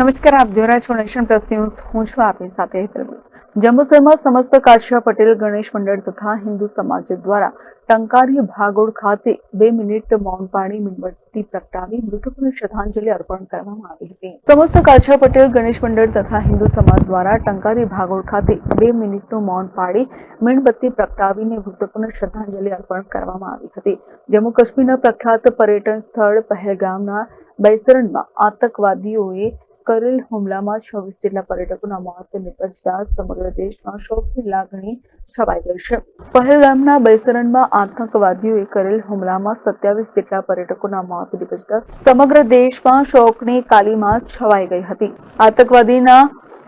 નમસ્કાર, આપ જોઈ રહ્યા છો નેશન પ્લસ ન્યૂઝ. હું છું આપની સાથે ભગત. જંબુસરમાં સમસ્ત કાશિયા પટેલ, ગણેશ મંડળ તથા હિન્દુ સમાજ દ્વારા ટંકારી ભાગોળ ખાતે બે મિનિટ મૌન પાણી મીણબત્તી પ્રગટાવી મૃતકોને શ્રદ્ધાંજલિ અર્પણ કરવામાં આવી હતી. સમસ્ત કાછા પટેલ, ગણેશ મંડળ તથા હિન્દુ સમાજ દ્વારા ટંકારી ભાગોળ ખાતે બે મિનિટનું મૌન પાડી મીણબત્તી પ્રગટાવીને મૃતકોને શ્રદ્ધાંજલિ અર્પણ કરવામાં આવી હતી. જમ્મુ કાશ્મીરના પ્રખ્યાત પર્યટન સ્થળ પહેલગામના બૈસરણમાં આતંકવાદીઓએ કરેલ હુમલામાં છવ્વીસ જેટલા પર્યટકોના મોત નિપજતા સમગ્ર દેશમાં શોકની લાગણી છવાઈ ગઈ છે. પહેલગામના બૈસરણમાં આતંકવાદીઓએ કરેલ હુમલામાં સત્યાવીસ જેટલા પર્યટકોના મોત નિપજતા સમગ્ર દેશમાં શોકની કાલીમાં છવાઈ ગઈ હતી. આતંકવાદીના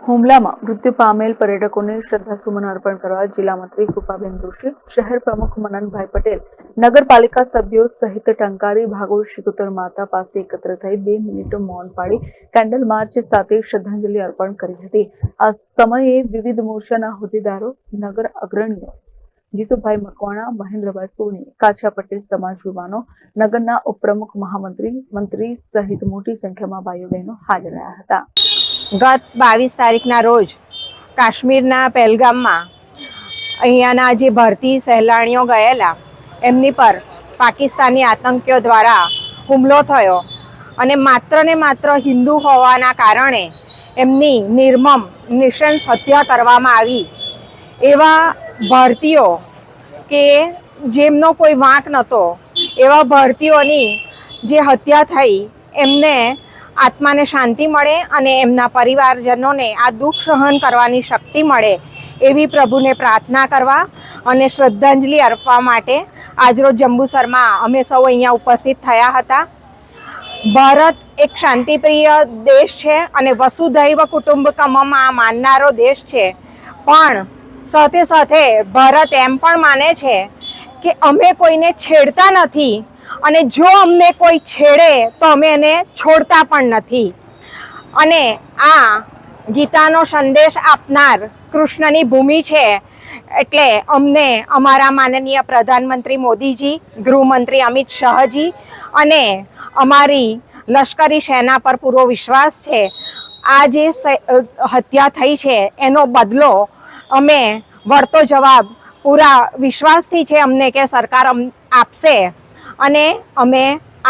હુમલામાં મૃત્યુ પામેલ પર્યટકોને શ્રદ્ધાસુમન અર્પણ કરવા જિલ્લા મંત્રી કૃપાબેન દોશી શહેર પ્રમુખ મનનભાઈ પટેલ, નગરપાલિકા સભ્યો સહિત ટંકારી ભાગોળ શિકોતર માતા પાસે એકત્ર થઈ બે મિનિટ મૌન પાડી કેન્ડલ માર્ચ સાથે શ્રદ્ધાંજલિ અર્પણ કરી હતી. આ સમયે વિવિધ મોરચાના હોદ્દેદારો, નગર અગ્રણીઓ, જીતુભાઈ મકવાણા, મહેન્દ્રભાઈ સોની કાછા પટેલ સમાજ યુવાનો, નગરના ઉપપ્રમુખ મહામંત્રી, મંત્રી સહિત મોટી સંખ્યામાં ભાઈઓ બહેનો હાજર રહ્યા હતા. ગત બાવીસ તારીખના રોજ કાશ્મીરના પહેલગામમાં અહીંયાના જે ભારતીય સહેલાણીઓ ગયેલા, એમની પર પાકિસ્તાની આતંકીઓ દ્વારા હુમલો થયો અને માત્ર ને માત્ર હિન્દુ હોવાના કારણે એમની નિર્મમ, નિશંસ હત્યા કરવામાં આવી. એવા ભારતીયો કે જેમનો કોઈ વાંક નહોતો, એવા ભારતીયોની જે હત્યા થઈ, એમને આત્માને શાંતિ મળે અને એમના પરિવારજનોને આ દુઃખ સહન કરવાની શક્તિ મળે એવી પ્રભુને પ્રાર્થના કરવા અને શ્રદ્ધાંજલિ અર્પવા માટે આજરોજ જંબુસરમાં અમે સૌ અહીંયા ઉપસ્થિત થયા હતા. ભારત એક શાંતિપ્રિય દેશ છે અને વસુધૈવ કુટુંબકમમાં માનનારો દેશ છે. પણ સાથે સાથે ભારત એમ પણ માને છે કે અમે કોઈને છેડતા નથી. અને જો અમને કોઈ છેડે, તો અમે એને છોડતા પણ નથી. અને આ ગીતાનો સંદેશ આપનાર કૃષ્ણની ભૂમિ છે. એટલે અમને અમારા માનનીય પ્રધાનમંત્રી મોદીજી, ગૃહમંત્રી અમિત શાહજી અને અમારી લશ્કરી સેના પર પૂરો વિશ્વાસ છે. આ જે હત્યા થઈ છે, એનો બદલો અમે વળતો જવાબ પૂરા વિશ્વાસથી છે અમને કે સરકાર આપશે. અને અમે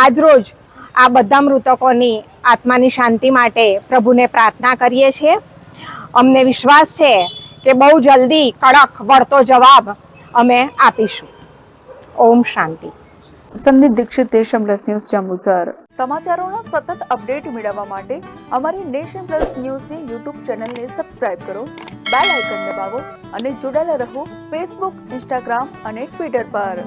આજરોજ આ બધા મૃતકોની આત્માની શાંતિ માટે પ્રભુને પ્રાર્થના કરીએ છીએ. અમને વિશ્વાસ છે કે બહુ જલ્દી કડક વળતો જવાબ અમે આપીશું. ઓમ શાંતિ. સંદીપ દીક્ષિત દેશમ પ્લસ ન્યૂઝ, જંબુસર. સમાચારોના સતત અપડેટ મેળવવા માટે અમારી નેશન પ્લસ ન્યૂઝની યુટ્યુબ ચેનલને સબસ્ક્રાઇબ કરો, બેલ આઇકન દબાવો અને જોડાયેલા રહો ફેસબુક, ઇન્સ્ટાગ્રામ અને ટ્વિટર પર.